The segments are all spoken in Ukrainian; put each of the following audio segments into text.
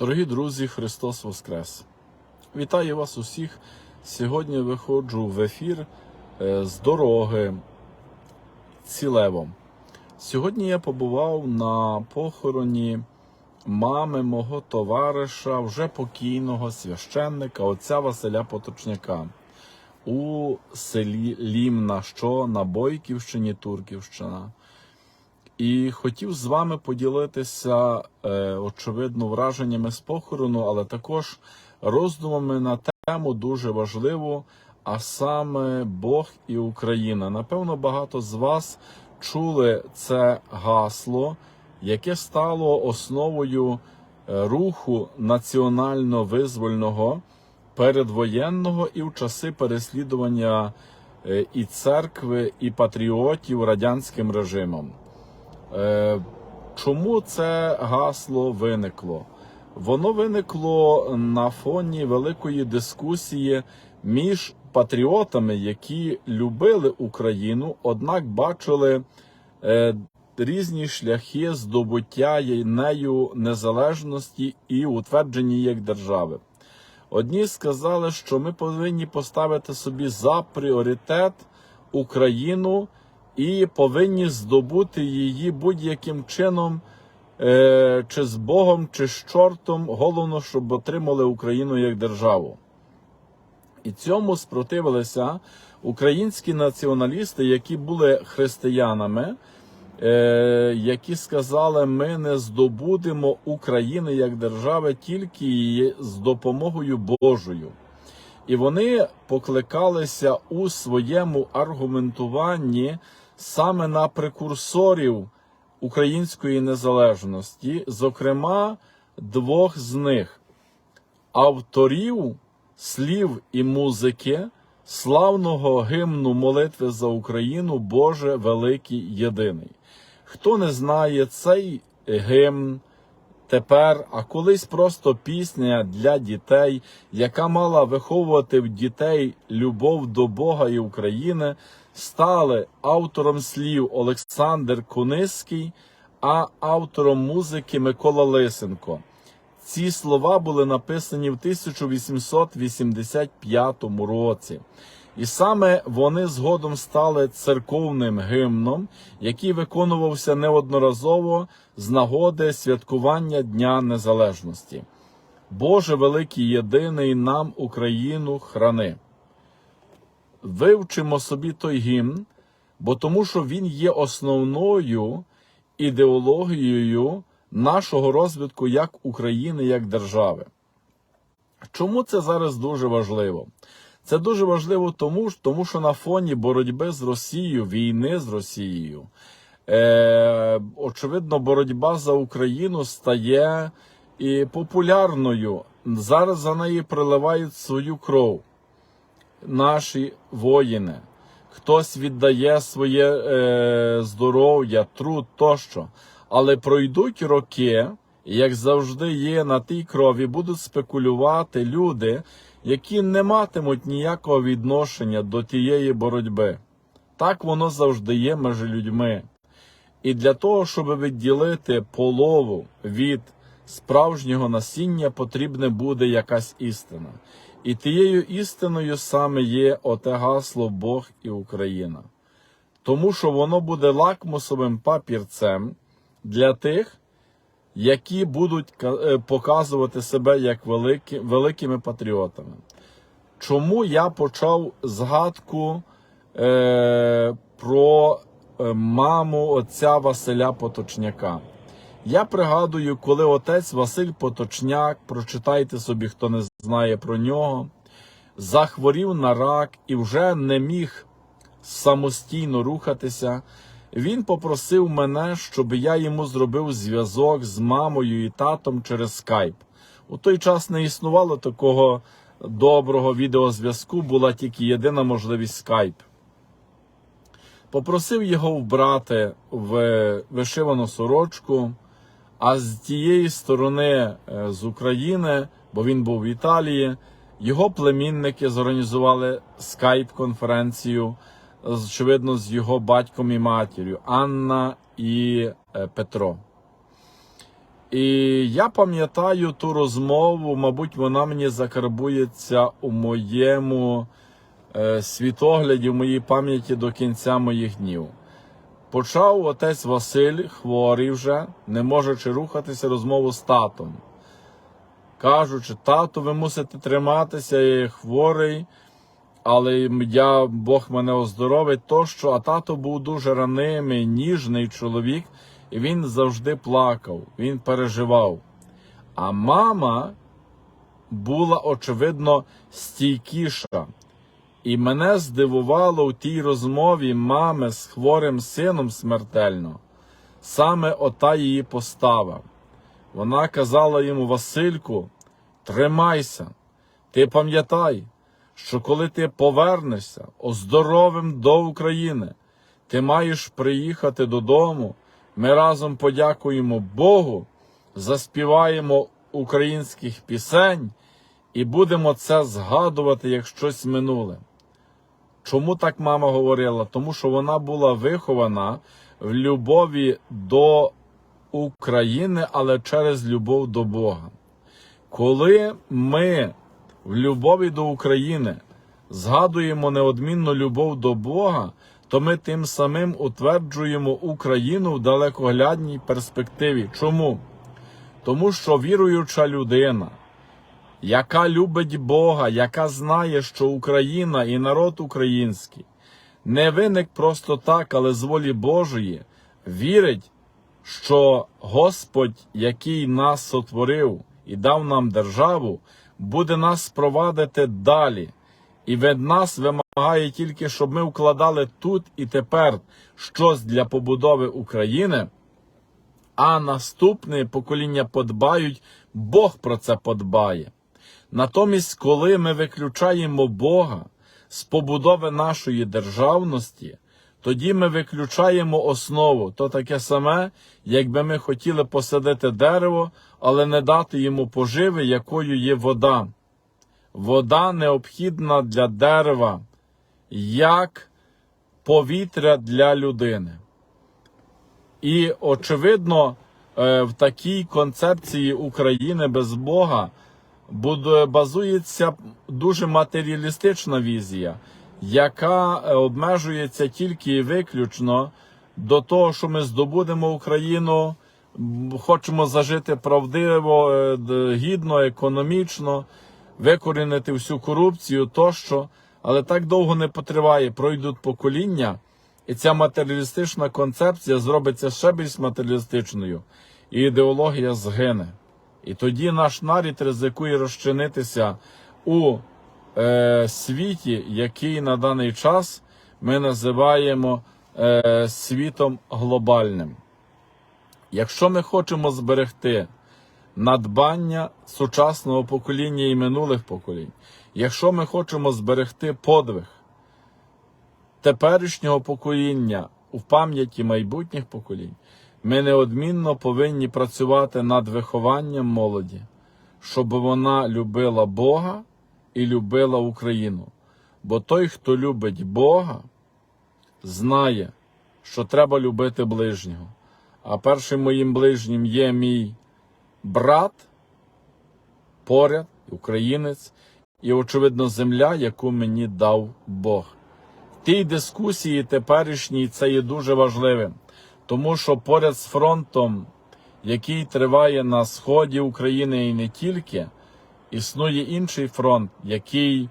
Дорогі друзі, Христос Воскрес! Вітаю вас усіх. Сьогодні виходжу в ефір е, з дороги цілевом. Сьогодні я побував на похороні мами мого товариша, вже покійного священника, отця Василя Поточняка у селі Лімна, що на Бойківщині, Турківщина. І хотів з вами поділитися, е, очевидно, враженнями з похорону, але також роздумами на тему дуже важливу, а саме Бог і Україна. Напевно, багато з вас чули це гасло, яке стало основою е, руху національно-визвольного передвоєнного і в часи переслідування е, і церкви, і патріотів радянським режимом. Е, Чому це гасло виникло? Воно виникло на фоні великої дискусії між патріотами, які любили Україну, однак бачили е, різні шляхи здобуття нею незалежності і утвердження як держави. Одні сказали, що ми повинні поставити собі за пріоритет Україну і повинні здобути її будь-яким чином, е, чи з Богом, чи з чортом. Головно, щоб отримали Україну як державу. І цьому спротивилися українські націоналісти, які були християнами, е, які сказали, ми не здобудемо України як держави тільки з допомогою Божою. І вони покликалися у своєму аргументуванні саме на прекурсорів української незалежності, зокрема двох з них авторів слів і музики славного гімну молитви за Україну Боже Великий Єдиний. Хто не знає цей гімн, тепер, а колись просто пісня для дітей, яка мала виховувати в дітей любов до Бога і України, стали автором слів Олександр Куниський, а автором музики Микола Лисенко. Ці слова були написані в 1885 році. І саме вони згодом стали церковним гімном, який виконувався неодноразово з нагоди святкування Дня Незалежності. Боже великий єдиний нам Україну храни. Вивчимо собі той гімн, бо тому що він є основною ідеологією нашого розвитку як України, як держави. Чому це зараз дуже важливо? Це дуже важливо тому, тому що на фоні боротьби з Росією, війни з Росією, е, очевидно, боротьба за Україну стає і популярною. Зараз за неї приливають свою кров наші воїни. Хтось віддає своє е, здоров'я, труд тощо. Але пройдуть роки, як завжди є на тій крові, будуть спекулювати люди, які не матимуть ніякого відношення до тієї боротьби. Так воно завжди є між людьми. І для того, щоб відділити полову від справжнього насіння, потрібна буде якась істина. І тією істиною саме є оте гасло Бог і Україна. Тому що воно буде лакмусовим папірцем для тих, які будуть е, показувати себе як великі, великими патріотами. Чому я почав згадку е, про е, маму отця Василя Поточняка? Я пригадую, коли отець Василь Поточняк, прочитайте собі, хто не знає про нього, захворів на рак і вже не міг самостійно рухатися. Він попросив мене, щоб я йому зробив зв'язок з мамою і татом через скайп. У той час не існувало такого доброго відеозв'язку, була тільки єдина можливість скайп. Попросив його вбрати в вишивану сорочку, а з тієї сторони, е, з України, бо він був в Італії, його племінники зорганізували скайп-конференцію очевидно, з його батьком і матір'ю Анна і е, Петро. І я пам'ятаю ту розмову, мабуть, вона мені закарбується у моєму е, світогляді, в моїй пам'яті до кінця моїх днів. Почав отець Василь, хворий вже, не можучи рухатися, розмову з татом. Кажучи, тату, ви мусите триматися, я є хворий, але я, Бог мене оздоровить тощо. А тато був дуже ранимий, ніжний чоловік, і він завжди плакав, він переживав. А мама була, очевидно, стійкіша. І мене здивувало у тій розмові мами з хворим сином смертельно, саме ота її постава. Вона казала йому, Васильку, тримайся, ти пам'ятай, що коли ти повернешся оздоровим до України, ти маєш приїхати додому. Ми разом подякуємо Богу, заспіваємо українських пісень і будемо це згадувати як щось минуле. Чому так мама говорила? Тому що вона була вихована в любові до України, але через любов до Бога. Коли ми в любові до України згадуємо неодмінну любов до Бога, то ми тим самим утверджуємо Україну в далекоглядній перспективі. Чому? Тому що віруюча людина, яка любить Бога, яка знає, що Україна і народ український не виник просто так, але з волі Божої, вірить, що Господь, який нас сотворив і дав нам державу, буде нас провадити далі. І від нас вимагає тільки, щоб ми вкладали тут і тепер щось для побудови України, а наступне покоління подбають, Бог про це подбає. Натомість, коли ми виключаємо Бога з побудови нашої державності, тоді ми виключаємо основу. То таке саме, якби ми хотіли посадити дерево, але не дати йому поживи, якою є вода. Вода необхідна для дерева, як повітря для людини. І, очевидно, е, в такій концепції України без Бога базується дуже матеріалістична візія, яка е, обмежується тільки виключно до того, що ми здобудемо Україну, хочемо зажити правдиво, е, гідно, економічно, викорінити всю корупцію тощо, але так довго не потриває. Пройдуть покоління, і ця матеріалістична концепція зробиться ще більш матеріалістичною, і ідеологія згине. І тоді наш нарід ризикує розчинитися у е, світі, який на даний час ми називаємо е, світом глобальним. Якщо ми хочемо зберегти надбання сучасного покоління і минулих поколінь, якщо ми хочемо зберегти подвиг теперішнього покоління у пам'яті майбутніх поколінь, ми неодмінно повинні працювати над вихованням молоді, щоб вона любила Бога і любила Україну. Бо той, хто любить Бога, знає, що треба любити ближнього. А першим моїм ближнім є мій брат, поряд, українець, і, очевидно, земля, яку мені дав Бог. В тій дискусії теперішній це є дуже важливим, тому що поряд з фронтом, який триває на сході України і не тільки, існує інший фронт, який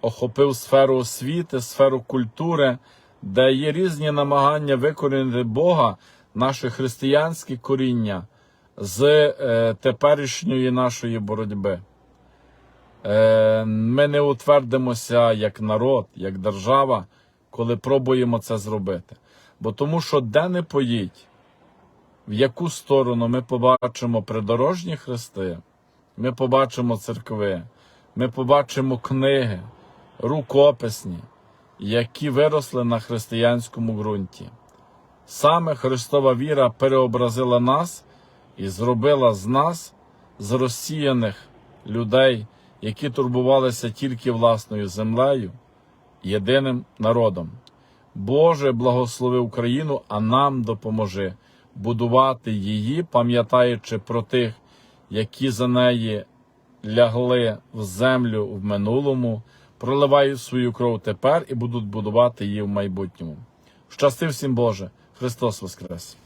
охопив сферу освіти, сферу культури, де є різні намагання викорінити Бога, наше християнське коріння з е, теперішньої нашої боротьби. Е, ми не утвердимося як народ, як держава, коли пробуємо це зробити. Бо тому що де не поїдь, в яку сторону ми побачимо придорожні хрести, ми побачимо церкви, ми побачимо книги, рукописні, які виросли на християнському ґрунті. Саме Христова віра переобразила нас і зробила з нас, з розсіяних людей, які турбувалися тільки власною землею, єдиним народом. Боже, благослови Україну, а нам допоможи, будувати її, пам'ятаючи про тих, які за неї лягли в землю в минулому, проливають свою кров тепер і будуть будувати її в майбутньому. Щасти всім Боже! Христос Воскрес!